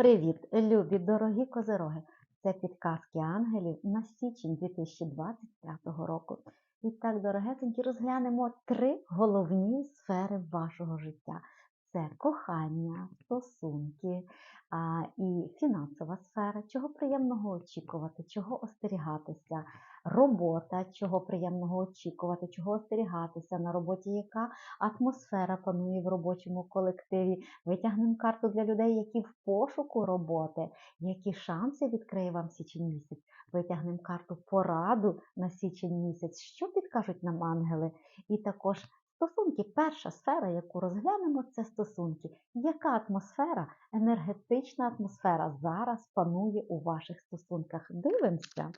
Привіт, любі дорогі козироги! Це підказки ангелів на січень 2025 року. І так, дорогесенькі, розглянемо три головні сфери вашого життя: це кохання, стосунки а, і фінансова сфера, чого приємного очікувати, чого остерігатися, робота, чого приємного очікувати, чого остерігатися на роботі, яка атмосфера панує в робочому колективі. Витягнемо карту для людей, які в пошуку роботи, які шанси відкриє вам січень місяць. Витягнемо карту пораду на січень місяць, що підкажуть нам ангели. І також стосунки. Перша сфера, яку розглянемо, це стосунки. Яка атмосфера, енергетична атмосфера зараз панує у ваших стосунках? Дивимося.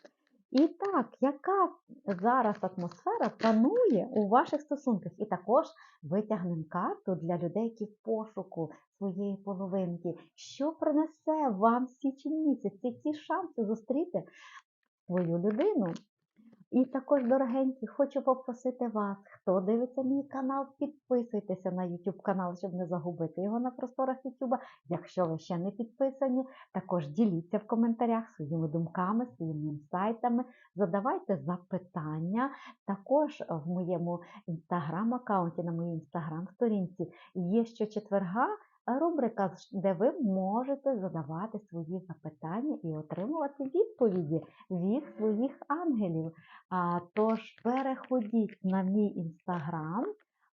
І так, яка зараз атмосфера панує у ваших стосунках? І також витягнемо карту для людей, які в пошуку своєї половинки. Що принесе вам січень місяць? Які шанси зустріти свою людину? І також, дорогенькі, хочу попросити вас, хто дивиться мій канал, підписуйтеся на YouTube канал, щоб не загубити його на просторах YouTube. Якщо ви ще не підписані, також діліться в коментарях своїми думками, своїми інсайтами, задавайте запитання. Також в моєму інстаграм-аккаунті, на моїй інстаграм-сторінці є щочетверга рубрика, де ви можете задавати свої запитання і отримувати відповіді від своїх ангелів. Тож переходіть на мій інстаграм.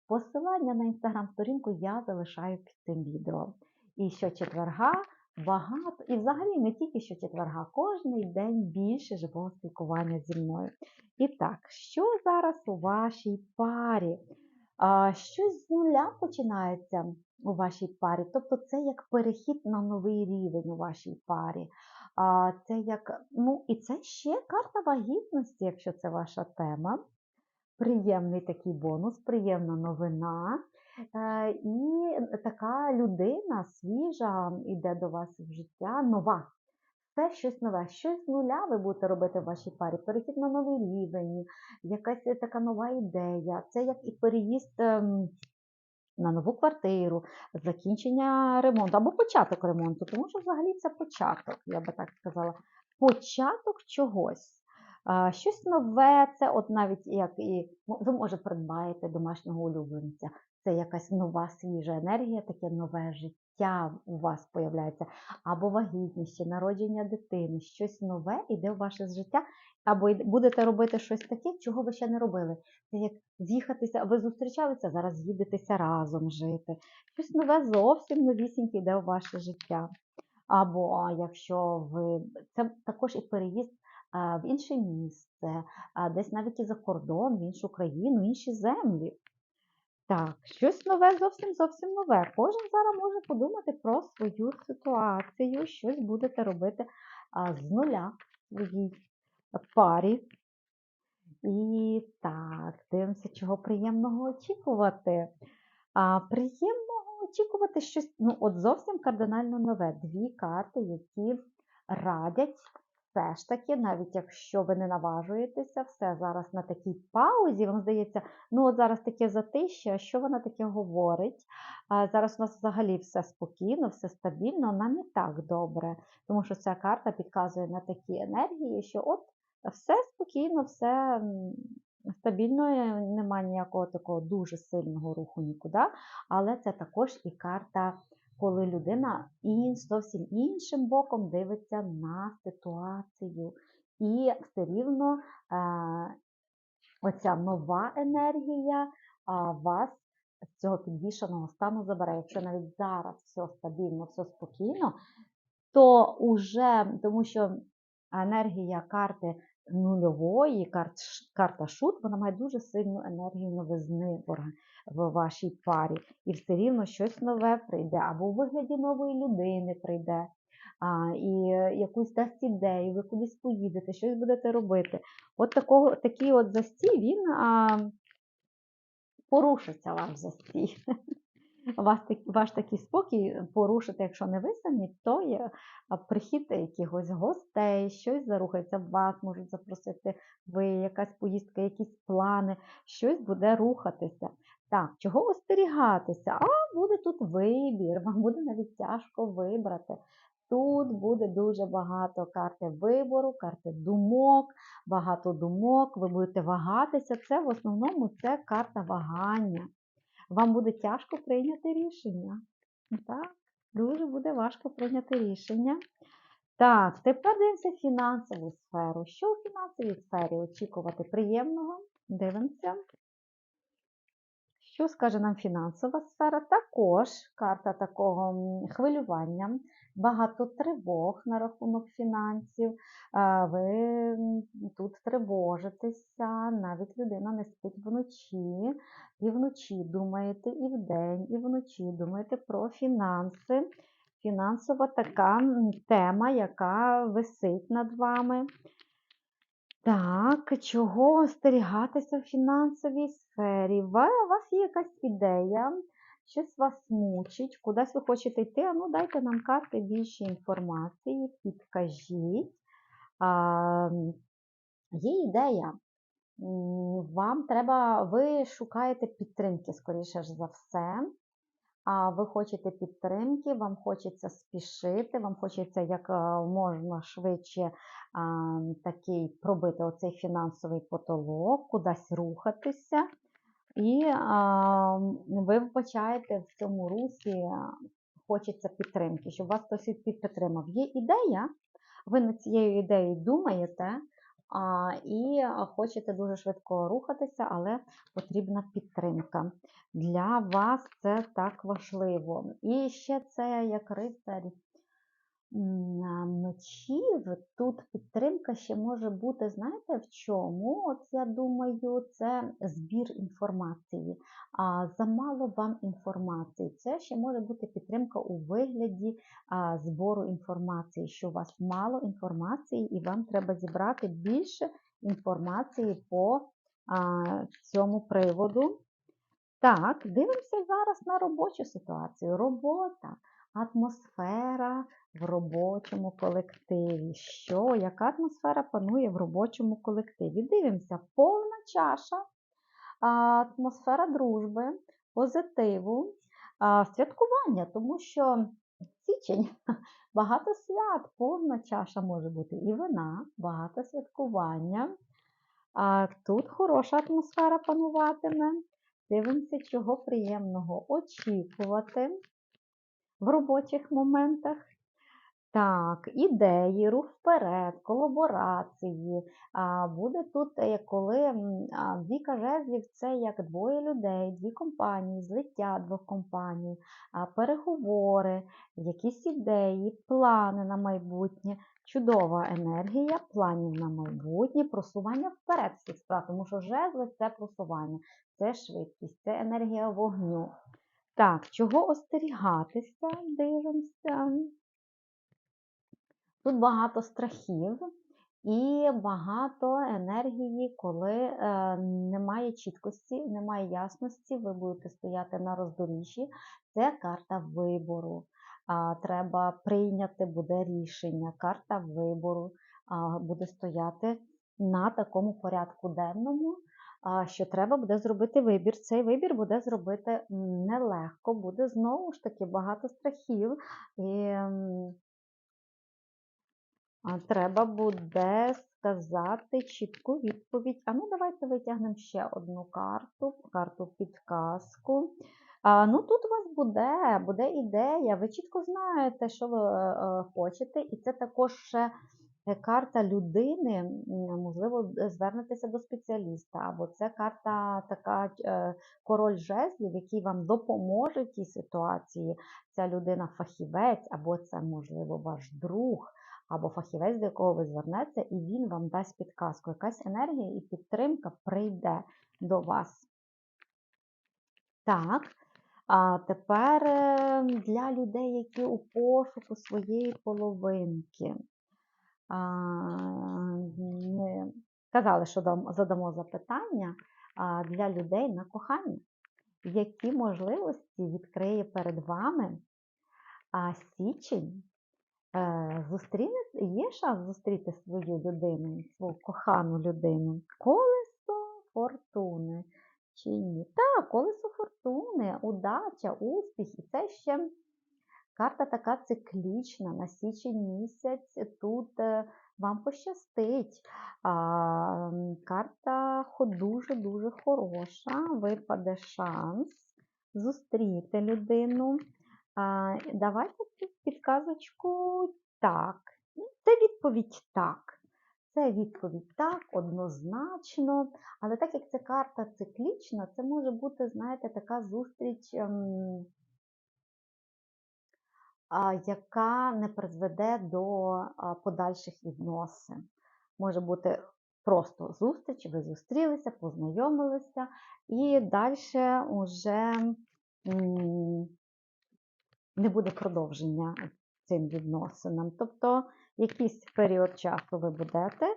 Посилання на інстаграм-сторінку я залишаю під цим відео. І щочетверга багато, і взагалі не тільки щочетверга, кожний день більше живого спілкування зі мною. І так, що зараз у вашій парі? Щось з нуля починається у вашій парі. Тобто це як перехід на новий рівень у вашій парі. А, Це як, ну і це ще карта вагітності, якщо це ваша тема. Приємний такий бонус, приємна новина. Е, І така людина свіжа йде до вас в життя, нова. Це щось нове, щось з нуля ви будете робити в вашій парі, перехід на новий рівень, якась така нова ідея. Це як і переїзд ем, на нову квартиру, закінчення ремонту або початок ремонту, тому що взагалі це початок, я би так сказала. Початок чогось. Щось нове, це от навіть як і ну, ви може придбаєте домашнього улюбленця. Це якась нова свіжа енергія, таке нове життя у вас появляється, або вагітність, народження дитини, щось нове іде в ваше життя, або будете робити щось таке, чого ви ще не робили. Це як з'їхатися, ви зустрічалися, зараз їдетеся разом жити. Щось нове зовсім новісіньке йде в ваше життя. Або якщо ви це також і переїзд в інше місце, десь навіть і за кордон, в іншу країну, інші землі. Так, щось нове, зовсім зовсім нове. Кожен зараз може подумати про свою ситуацію, щось будете робити з нуля в своїй парі. І так, дивимося, чого приємного очікувати. А, Приємного очікувати щось, ну, от зовсім кардинально нове. Дві карти, які радять все ж таки, навіть якщо ви не наважуєтеся, все зараз на такій паузі, вам здається, ну от зараз таке затище, що вона таке говорить? Зараз у нас взагалі все спокійно, все стабільно, нам і так добре, тому що ця карта підказує на такі енергії, що от все спокійно, все стабільно, немає ніякого такого дуже сильного руху нікуди, але це також і карта коли людина зовсім іншим боком дивиться на ситуацію. І все рівно е, оця нова енергія вас з цього підвішеного стану забере. Якщо навіть зараз все стабільно, все спокійно, то уже, тому що енергія карти нульової, карт, карта шут, вона має дуже сильну енергію новизни в вашій парі. І все рівно щось нове прийде, або у вигляді нової людини прийде. А, І якусь дасть ідею, ви кудись поїдете, щось будете робити. От такого, такий от застій, він а, порушиться вам застій. Вас, ваш такий спокій порушити, якщо не ви самі, то є прихід якихось гостей, щось зарухається, вас можуть запросити, ви якась поїздка, якісь плани, щось буде рухатися. Так, чого остерігатися? А буде тут вибір, вам буде навіть тяжко вибрати. тут буде дуже багато карти вибору, карти думок, багато думок, ви будете вагатися. Це в основному це карта вагання. Вам буде тяжко прийняти рішення. Так, дуже буде важко прийняти рішення. Так, тепер дивимося фінансову сферу. Що у фінансовій сфері очікувати приємного? Дивимося. Що скаже нам фінансова сфера? Також карта такого хвилювання, багато тривог на рахунок фінансів. Ви тут тривожитеся, навіть людина не спить вночі, і вночі думаєте, і вдень, і вночі думаєте про фінанси. Фінансова така тема, яка висить над вами. Так, чого остерігатися в фінансовій сфері? У вас є якась ідея, щось вас мучить, кудись ви хочете йти. А ну дайте нам карти більше інформації, підкажіть. Є ідея. Вам треба, ви шукаєте підтримки, скоріше ж за все. Ви хочете підтримки, вам хочеться спішити, вам хочеться як е, можна швидше такий пробити оцей фінансовий потолок, кудись рухатися. І ви вбачаєте в цьому русі, хочеться підтримки, щоб вас хтось підтримав. Є ідея, ви над цією ідеєю думаєте, і хочете дуже швидко рухатися, але потрібна підтримка. Для вас це так важливо. І ще це як рицарь м, мечів. Тут підтримка ще може бути, знаєте, в чому? От я думаю, це збір інформації. А замало вам інформації. Це ще може бути підтримка у вигляді а, збору інформації, що у вас мало інформації, і вам треба зібрати більше інформації по а, цьому приводу. Так, дивимося зараз на робочу ситуацію. Робота, атмосфера в робочому колективі. Що, яка атмосфера панує в робочому колективі? Дивимося, повна чаша, атмосфера дружби, позитиву, святкування, тому що січень багато свят, повна чаша може бути і вина, багато святкування. А тут хороша атмосфера пануватиме. Дивимося, чого приємного очікувати в робочих моментах. Так, ідеї, рух вперед, колаборації. Буде тут, е, коли м, а, двійка жезлів це як двоє людей, дві компанії, злиття двох компаній, переговори, якісь ідеї, плани на майбутнє, чудова енергія, планів на майбутнє, просування вперед всіх справ, тому що жезли це просування, це швидкість, це енергія вогню. Так, чого остерігатися? Дивимося. Тут багато страхів і багато енергії, коли е, немає чіткості, немає ясності, ви будете стояти на роздоріжжі. Це карта вибору. А, треба прийняти буде рішення. Карта вибору а, буде стояти на такому порядку денному, що треба буде зробити вибір. Цей вибір буде зробити нелегко, буде знову ж таки багато страхів. І, Треба буде сказати чітку відповідь. А ну, давайте витягнемо ще одну карту, карту підказку. Ну, тут у вас буде, буде ідея, ви чітко знаєте, що ви е, е, хочете, і це також ще карта людини, можливо, звернетеся до спеціаліста, або це карта така е, король жезлів, який вам допоможе в тій ситуації. Ця людина фахівець, або це, можливо, ваш друг або фахівець, до якого ви звернеться, і він вам дасть підказку. Якась енергія і підтримка прийде до вас. Так, а тепер е, для людей, які у пошуку своєї половинки. Ми казали, що задамо запитання для людей на кохання. Які можливості відкриє перед вами січень Е, є шанс зустріти свою людину, свою кохану людину. Колесо фортуни чи ні? Так, колесо фортуни, удача, успіх. І це ще Карта така циклічна, на січень місяць тут е, вам пощастить. Карта дуже-дуже хороша. Випаде шанс зустріти людину. Давайте підказочку так. Ну, Це відповідь так. Це відповідь так, однозначно. Але так як це карта циклічна, це може бути, знаєте, така зустріч, ем, яка не призведе до подальших відносин. Може бути просто зустріч, ви зустрілися, познайомилися, і далі вже не буде продовження цим відносинам. Тобто якийсь період часу ви будете,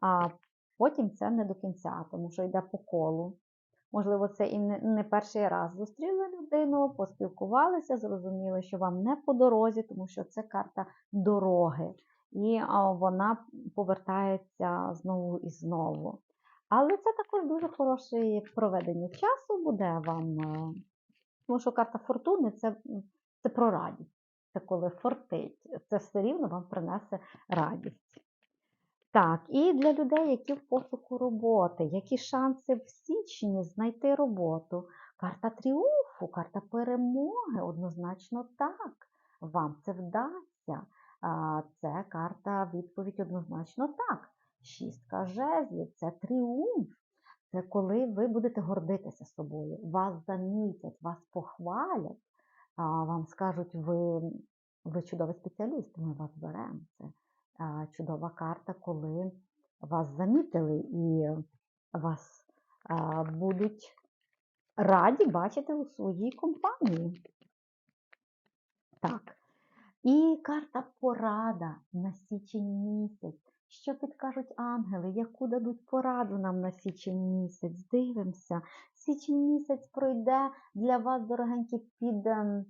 а потім це не до кінця, тому що йде по колу. Можливо, це і не, перший раз зустріли людину, поспілкувалися, зрозуміли, що вам не по дорозі, тому що це карта дороги. І вона повертається знову і знову. Але це також дуже хороше проведення часу буде вам. е, Тому що карта фортуни це, це про радість. Це коли фортить. Це все рівно вам принесе радість. Так, і для людей, які в пошуку роботи, які шанси в січні знайти роботу? Карта тріумфу, карта перемоги, однозначно так. Вам це вдасться. Це карта відповідь однозначно так. Шістка жезлів це тріумф. Це коли ви будете гордитися собою, вас замітять, вас похвалять, вам скажуть, ви, ви чудовий спеціаліст, ми вас беремо. Це чудова карта, коли вас замітили і вас будуть раді бачити у своїй компанії. Так. І карта порада на січень місяць. Що підкажуть ангели, яку дадуть пораду нам на січень місяць? Дивимося. Січень місяць пройде для вас, дорогенькі, під ем,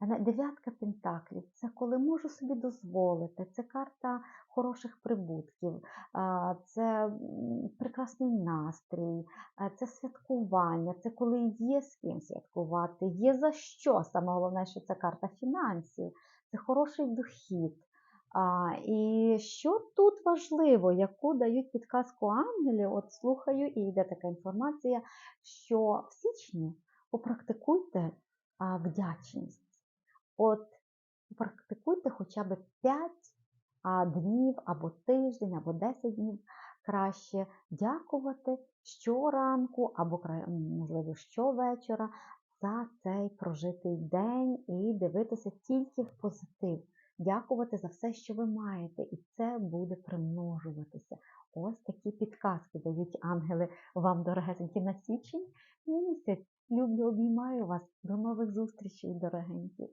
Дев'ятка пентаклів це коли можу собі дозволити, це карта хороших прибутків, це прекрасний настрій, це святкування, це коли є з ким святкувати, є за що. Саме головне, що це карта фінансів, це хороший дохід. А, і що тут важливо, яку дають підказку ангелів? От слухаю, і йде така інформація, що в січні попрактикуйте вдячність. От практикуйте хоча б 5 днів або тиждень, або 10 днів краще дякувати щоранку, або можливо щовечора за цей прожитий день і дивитися тільки в позитив. Дякувати за все, що ви маєте, і це буде примножуватися. Ось такі підказки дають ангели вам, дорогесенькі, на січень місяць. Люблю, обіймаю вас. До нових зустрічей, дорогенькі.